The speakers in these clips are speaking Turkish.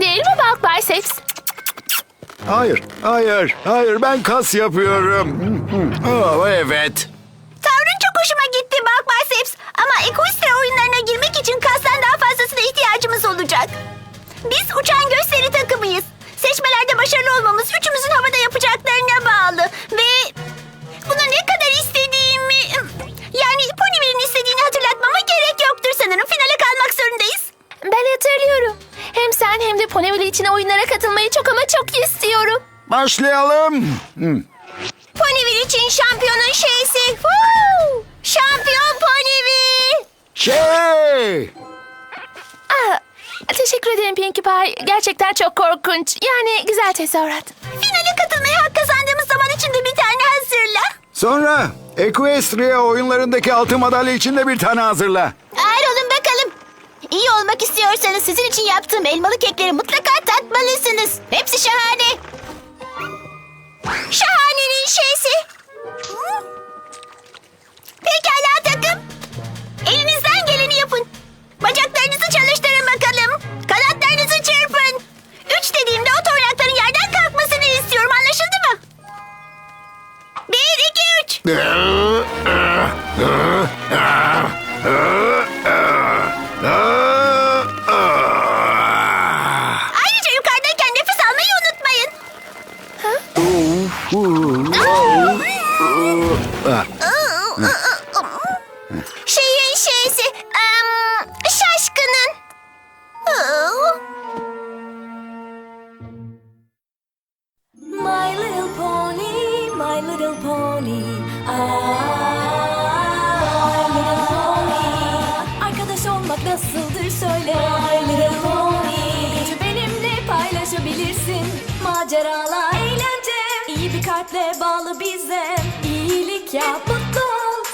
Değil mi Bulk Biceps? Hayır, hayır, hayır. Ben kas yapıyorum. Oh, evet. Tavrın çok hoşuma gitti Bulk Biceps. Ama Equestria oyunlarına girmek için kastan daha fazlasına ihtiyacımız olacak. Biz uçan gösteri takımıyız. Seçmelerde başarılı olmamız üçümüzün havada yapacaklarına bağlı. Ve bunu ne kadar istediğimi... Yani Ponyville'in istediğini hatırlatmama gerek yoktur sanırım. Finale kalmak zorundayız. Ben hatırlıyorum. Hem sen hem de Ponyville için oyunlara katılmayı çok ama çok istiyorum. Başlayalım. Hmm. Ponyville için şampiyonun şeysi. Woo! Şampiyon Ponyville. Şey! Aa, teşekkür ederim Pinkie Pie. Gerçekten çok korkunç. Yani güzel tezahürat. Finale katılmaya hak kazandığımız zaman için de bir tane hazırla. Sonra Equestria oyunlarındaki altın madalya için de bir tane hazırla. İyi olmak istiyorsanız sizin için yaptığım elmalı kekleri mutlaka tatmalısınız. Hepsi şahane. Şahanenin şeysi. Pekala takım. Elinizden geleni yapın. Bacaklarınızı çalıştırın bakalım. Kanatlarınızı çırpın. Üç dediğimde o toynakların yerden kalkmasını istiyorum. Anlaşıldı mı? Bir, iki, üç. Ayrıca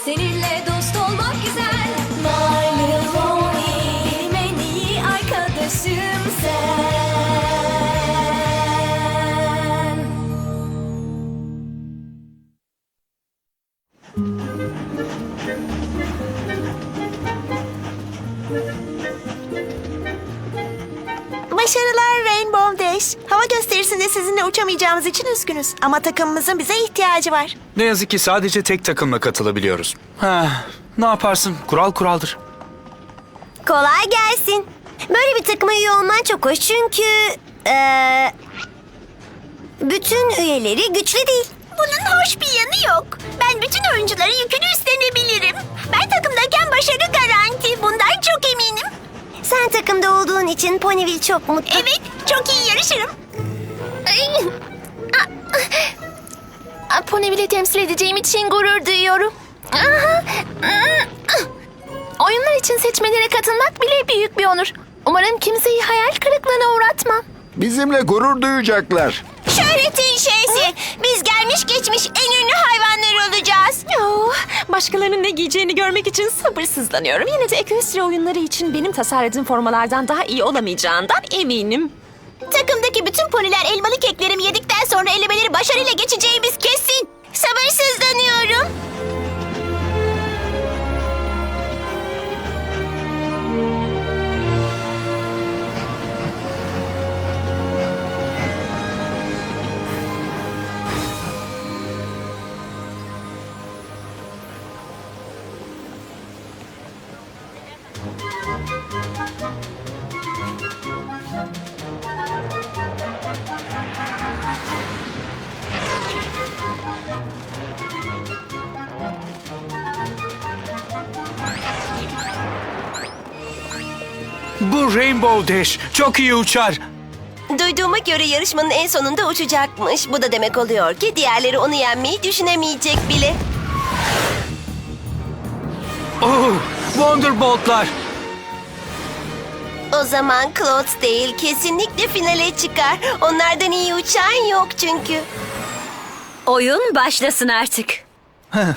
Seninle dost olmak güzel. My little pony. Benim en iyi arkadaşım sen. Başarılar. Hava gösterisinde sizinle uçamayacağımız için üzgünüz. Ama takımımızın bize ihtiyacı var. Ne yazık ki sadece tek takımla katılabiliyoruz. Ha, ne yaparsın? Kural kuraldır. Kolay gelsin. Böyle bir takıma üye olman çok hoş çünkü... eee, bütün üyeleri güçlü değil. Bunun hoş bir yanı yok. Ben bütün oyuncuların yükünü üstlenebilirim. Ben takımdayken başarı garanti. Bundan çok eminim. Sen takımda olduğun için Ponyville çok mutlu. Evet, çok iyi yarışırım. Ay. Aa, Ponyville'i temsil edeceğim için gurur duyuyorum. Aha. Oyunlar için seçmelere katılmak bile büyük bir onur. Umarım kimseyi hayal kırıklığına uğratmam. Bizimle gurur duyacaklar. Şöhretin şeysi. Biz gelmiş geçmiş en ünlü hayvanlar olacağız. Oh, başkalarının ne giyeceğini görmek için sabırsızlanıyorum. Yine de Equestria oyunları için benim tasarladığım formalardan daha iyi olamayacağından eminim. Takımdaki bütün poniler elmalı keklerimi yedikten sonra elemeleri başarıyla geçeceğimiz kesin. Sabırsızlanıyorum. Bu Rainbow Dash çok iyi uçar. Duyduğuma göre yarışmanın en sonunda uçacakmış. Bu da demek oluyor ki diğerleri onu yenmeyi düşünemeyecek bile. Oh, Wonderbolt'lar. O zaman Claude değil kesinlikle finale çıkar. Onlardan iyi uçan yok çünkü. Oyun başlasın artık.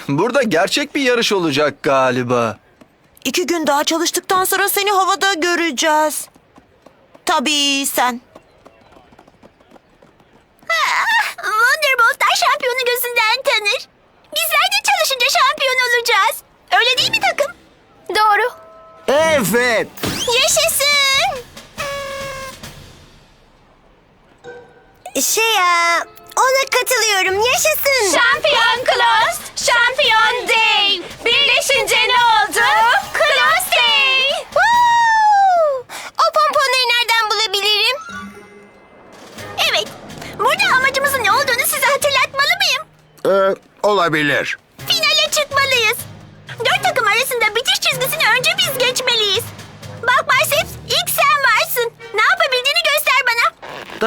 Burada gerçek bir yarış olacak galiba. İki gün daha çalıştıktan sonra seni havada göreceğiz. Tabii sen. Wonderbolt'lar şampiyonu gözünden tanır. Bizler de çalışınca şampiyon olacağız. Öyle değil mi takım? Doğru. Evet. Yaşasın. Şey ya, ona katılıyorum. Yaşasın. Şampiyon Klaus, şampiyon Dave. Birleşince ne oldu? Klaus Dave. Woo! O pomponayı nereden bulabilirim? Evet. Burada amacımızın ne olduğunu size hatırlatmalı mıyım? Ee, olabilir.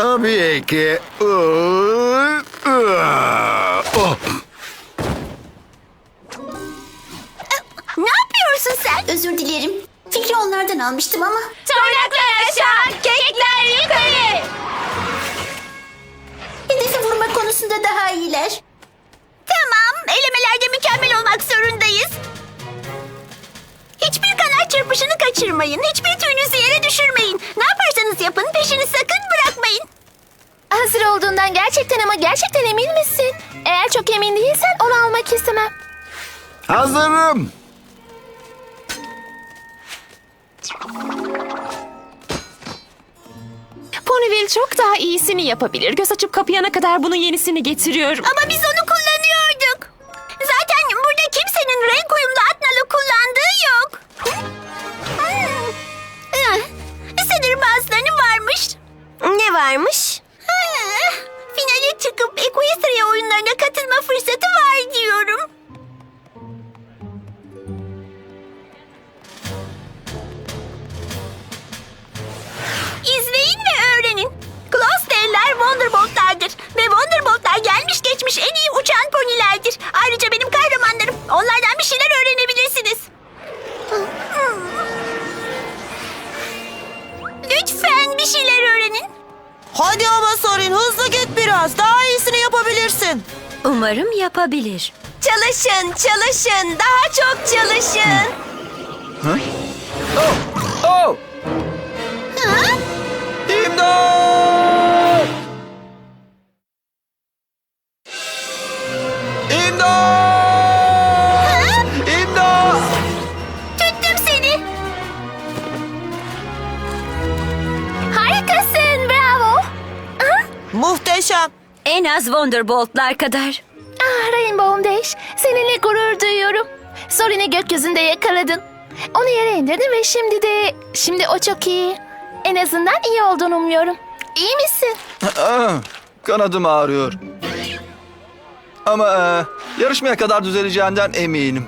Tabii ki. Oh. Ne yapıyorsun sen? Özür dilerim. Fikri onlardan almıştım ama Toynaklar aşağı, kekler yukarı. hedefi vurma konusunda daha iyiler. Tamam, elemelerde mükemmel olmak zorundayız. Hiçbir kanat çırpışını kaçırmayın. Hiçbir tüyünüzü yere düşürmeyin. Ne yaparsanız yapın, peşini sakın bırakmayın. Hazır olduğundan gerçekten ama gerçekten emin misin? Eğer çok emin değilsen onu almak istemem. Hazırım. Ponyville çok daha iyisini yapabilir. Göz açıp kapayana kadar bunun yenisini getiriyorum. Ama biz onu kullanıyorduk. Zaten burada kimsenin renk uyumlu atnalı kullandığı yok. Hmm. Ah, Sanırım bazılarının varmış. Ne varmış? Yapabilir. Çalışın, çalışın. Daha çok çalışın. Oh! İmdat! İmdat! İmdat! Tuttum seni. Harikasın, bravo. Muhteşem. En az Wonderbolt'lar kadar. Ah Rainbow Dash, seninle gurur duyuyorum. Sorin'i gökyüzünde yakaladın. Onu yere indirdin ve şimdi de... Şimdi o çok iyi. En azından iyi olduğunu umuyorum. İyi misin? Ah, Kanadım ağrıyor. Ama e, yarışmaya kadar düzeleceğinden eminim.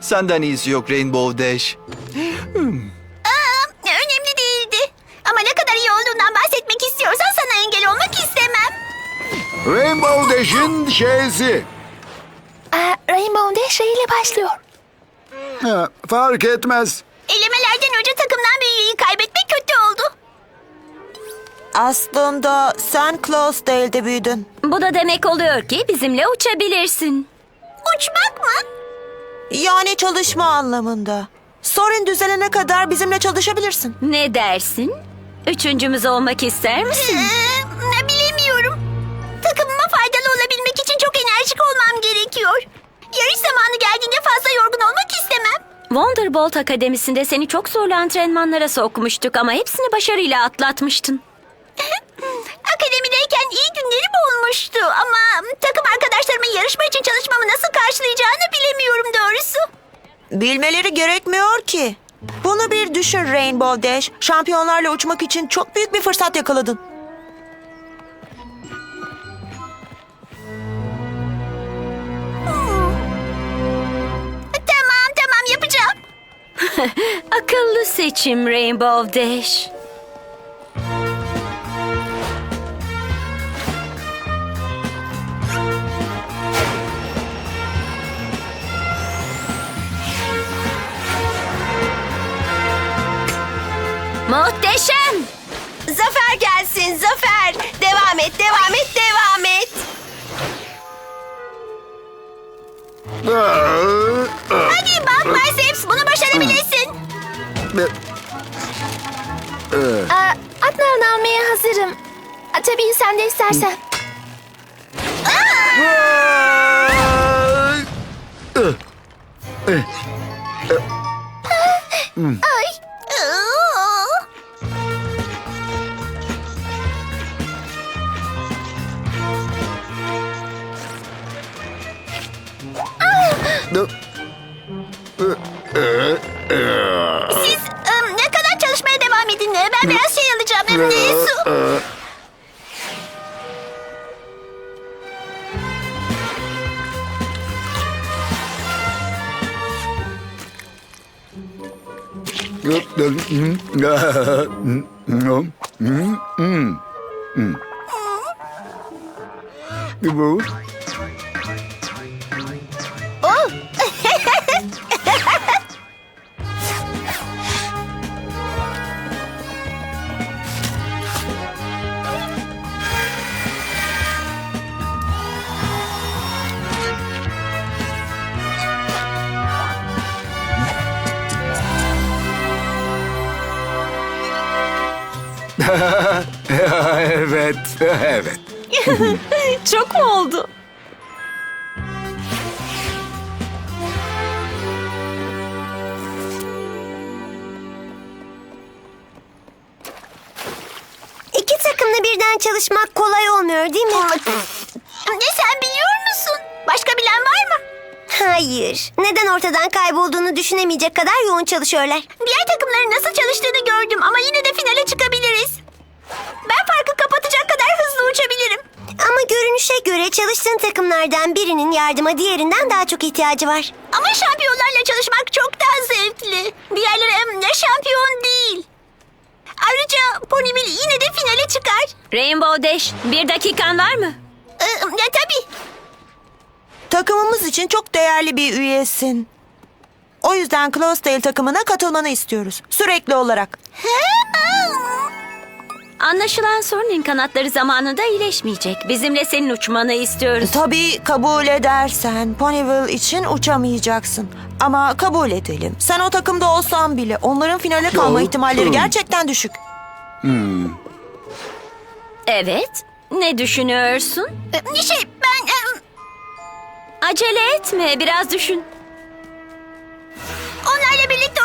Senden iyisi yok Rainbow Dash. Önemli Rainbow Dash'in şeysi. Aa, Rainbow Dash Ray ile başlıyor. Ha, fark etmez. Elemelerden önce takımdan üyeyi kaybetmek kötü oldu. Aslında sen Closedale'de büyüdün. Bu da demek oluyor ki bizimle uçabilirsin. Uçmak mı? Yani çalışma anlamında. Sorin düzelene kadar bizimle çalışabilirsin. Ne dersin? Üçüncümüz olmak ister misin? Olmam gerekiyor. Yarış zamanı geldiğinde fazla yorgun olmak istemem. Wonderbolt Akademisi'nde seni çok zorlu antrenmanlara sokmuştuk ama hepsini başarıyla atlatmıştın. Akademideyken iyi günlerim olmuştu ama takım arkadaşlarımın yarışma için çalışmamı nasıl karşılayacağını bilemiyorum doğrusu. Bilmeleri gerekmiyor ki. Bunu bir düşün Rainbow Dash. Şampiyonlarla uçmak için çok büyük bir fırsat yakaladın. Akıllı seçim Rainbow Dash. Muhteşem. Zafer gelsin, zafer. Devam et, devam et, devam et. Aa, Adnan'ı almaya hazırım. Aa, tabii sen de istersen. Ay. Edin. Ben biraz şey alacağım. Hem de evet, evet. Çok mu oldu? İki takımla birden çalışmak kolay olmuyor değil mi? Ne sen biliyor musun? Başka bilen var mı? Hayır. Neden ortadan kaybolduğunu düşünemeyecek kadar yoğun çalışıyorlar. Diğer takımların nasıl çalıştığını gördüm ama yine de finale çıkabiliriz. Görünüşe göre çalıştığın takımlardan birinin yardıma diğerinden daha çok ihtiyacı var. Ama şampiyonlarla çalışmak çok daha zevkli. Diğerleri em, de şampiyon değil. Ayrıca Ponyville yine de finale çıkar. Rainbow Dash, bir dakikan var mı? Ee, ya tabii. Takımımız için çok değerli bir üyesin. O yüzden Closedale takımına katılmanı istiyoruz. Sürekli olarak. Anlaşılan sorunun kanatları zamanında iyileşmeyecek. Bizimle senin uçmanı istiyoruz. Tabii kabul edersen Ponyville için uçamayacaksın. Ama kabul edelim. Sen o takımda olsan bile onların finale kalma ihtimalleri gerçekten düşük. Evet. Ne düşünüyorsun? Ee, Şey ben... em, Acele etme, biraz düşün. onlarla birlikte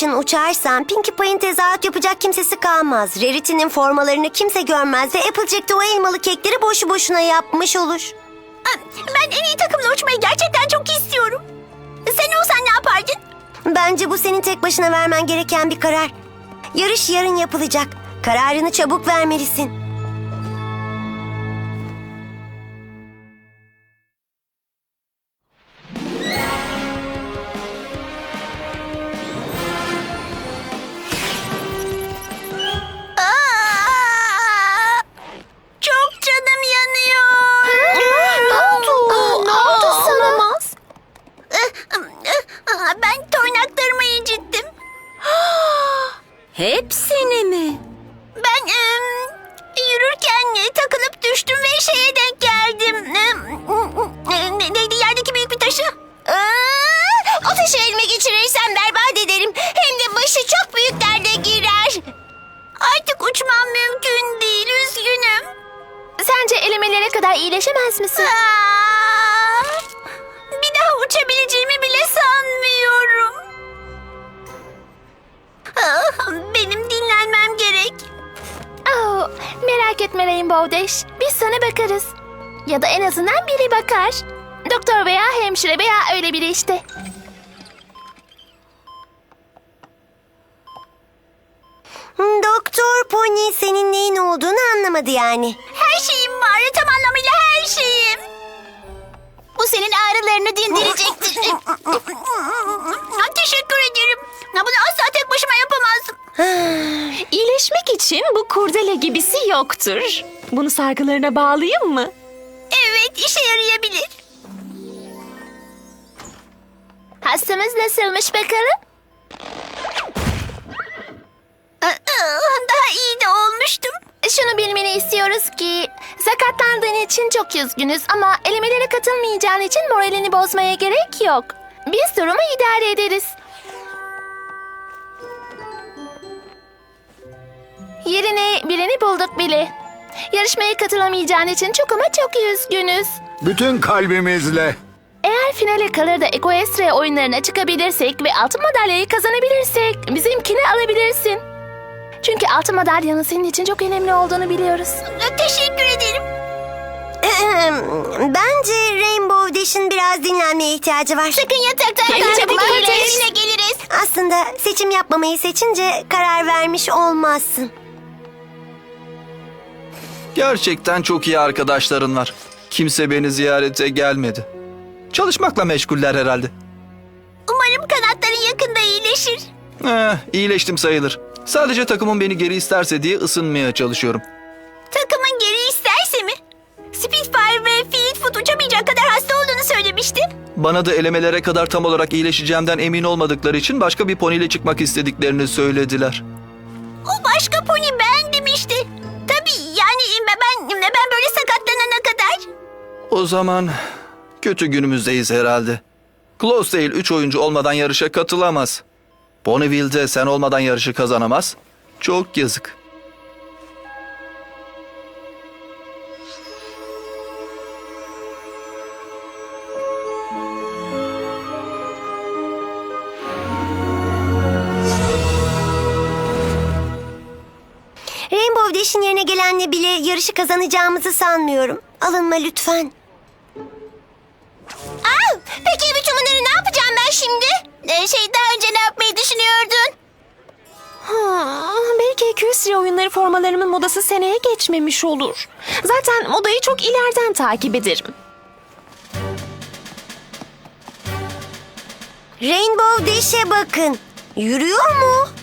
için uçarsan Pinkie Pie'in tezahürat yapacak kimsesi kalmaz. Rarity'nin formalarını kimse görmez ve Applejack de o elmalı kekleri boşu boşuna yapmış olur. Ben en iyi takımla uçmayı gerçekten çok istiyorum. Sen olsan ne yapardın? Bence bu senin tek başına vermen gereken bir karar. Yarış yarın yapılacak. Kararını çabuk vermelisin. Benim dinlenmem gerek. Oh, merak etme Rainbow Dash. Biz sana bakarız. Ya da en azından biri bakar. Doktor veya hemşire veya öyle biri işte. Doktor Pony senin neyin olduğunu anlamadı yani. Her şeyim var. Tam anlamıyla her şeyim. Bu senin ağrılarını dindirecektir. Teşekkür ederim. Bunu asla tek başıma yapamazdım. İyileşmek için bu kurdele gibisi yoktur. Bunu sargılarına bağlayayım mı? Evet, işe yarayabilir. Hastamız nasılmış bakalım? Daha iyi de olmuştum. Şunu bilmeni istiyoruz ki sakatlandığın için çok üzgünüz ama elemelere katılmayacağın için moralini bozmaya gerek yok. Biz durumu idare ederiz. Yerine birini bulduk bile. Yarışmaya katılamayacağın için çok ama çok üzgünüz. Bütün kalbimizle. Eğer finale kalır da Equestria oyunlarına çıkabilirsek ve altın madalyayı kazanabilirsek bizimkini alabilirsin. Çünkü altın madalyanın senin için çok önemli olduğunu biliyoruz. Teşekkür ederim. Bence Rainbow Dash'in biraz dinlenmeye ihtiyacı var. Sakın yataktan Kendine kalkma. dikkat et. Yine geliriz. Aslında seçim yapmamayı seçince karar vermiş olmazsın. Gerçekten çok iyi arkadaşların var. Kimse beni ziyarete gelmedi. Çalışmakla meşguller herhalde. Umarım kanatların yakında iyileşir. Eh, iyileştim sayılır. Sadece takımım beni geri isterse diye ısınmaya çalışıyorum. Takımın geri isterse mi? Spitfire ve Fleetfoot uçamayacak kadar hasta olduğunu söylemişti. Bana da elemelere kadar tam olarak iyileşeceğimden emin olmadıkları için başka bir poniyle çıkmak istediklerini söylediler. O başka pony bendim işte. Yani ben, ben, böyle sakatlanana kadar. O zaman kötü günümüzdeyiz herhalde. Closedale 3 oyuncu olmadan yarışa katılamaz. Ponyville'de sen olmadan yarışı kazanamaz. Çok yazık. Gelenle bile yarışı kazanacağımızı sanmıyorum. Alınma lütfen. Aa, peki bütün bunları ne yapacağım ben şimdi? Ee, şey daha önce ne yapmayı düşünüyordun? Ha, belki Equestria oyunları formalarımın modası seneye geçmemiş olur. Zaten modayı çok ileriden takip ederim. Rainbow Dash'e bakın. Yürüyor mu?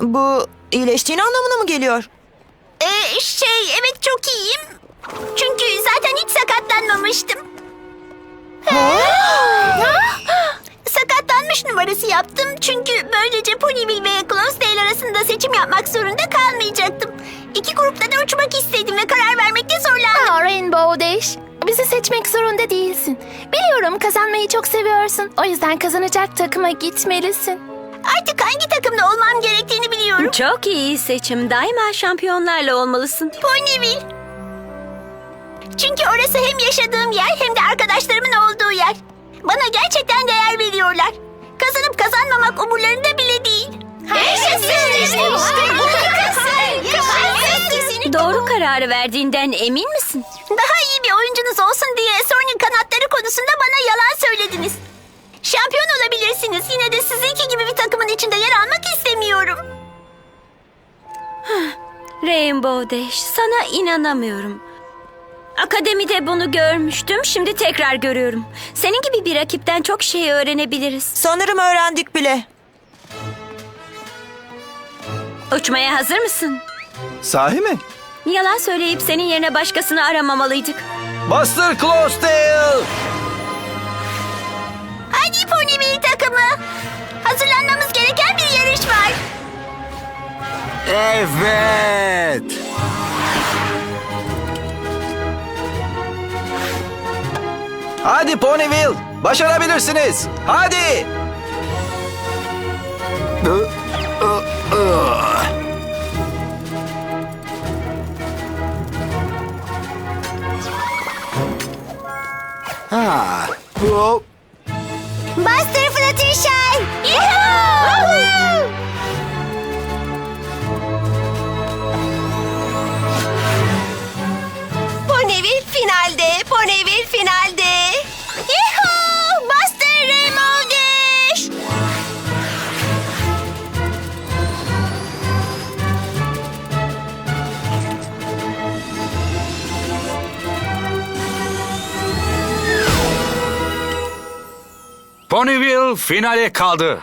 Bu iyileştiğin anlamına mı geliyor? Ee, şey evet çok iyiyim. Çünkü zaten hiç sakatlanmamıştım. Sakatlanmış numarası yaptım çünkü böylece Ponyville ve Closedale arasında seçim yapmak zorunda kalmayacaktım. İki grupta da uçmak istedim ve karar vermekte zorlandım. Aa, Rainbow Dash, bizi seçmek zorunda değilsin. Biliyorum kazanmayı çok seviyorsun. O yüzden kazanacak takıma gitmelisin. Artık hangi takımda olmam gerektiğini biliyorum. Çok iyi seçim. Daima şampiyonlarla olmalısın. Ponyville. Çünkü orası hem yaşadığım yer hem de arkadaşlarımın olduğu yer. Bana gerçekten değer veriyorlar. Kazanıp kazanmamak umurlarında bile değil. Doğru kararı verdiğinden emin misin? Daha iyi bir oyuncunuz olsun diye Sorny'in kanatları konusunda bana yalan söylediniz. Şampiyon olabilirsiniz. Yine de sizinki gibi bir takımın içinde yer almak istemiyorum. Rainbow Dash, sana inanamıyorum. Akademide bunu görmüştüm, şimdi tekrar görüyorum. Senin gibi bir rakipten çok şey öğrenebiliriz. Sanırım öğrendik bile. Uçmaya hazır mısın? Sahi mi? Yalan söyleyip senin yerine başkasını aramamalıydık. Buster Closedale! Hadi Ponyville takımı. Hazırlanmamız gereken bir yarış var. Evet. Hadi Ponyville! Başarabilirsiniz! Hadi! Ha. Hop. Buster Fluttershy. Ponyville finalde, Ponyville finalde. Ponyville finale kaldı.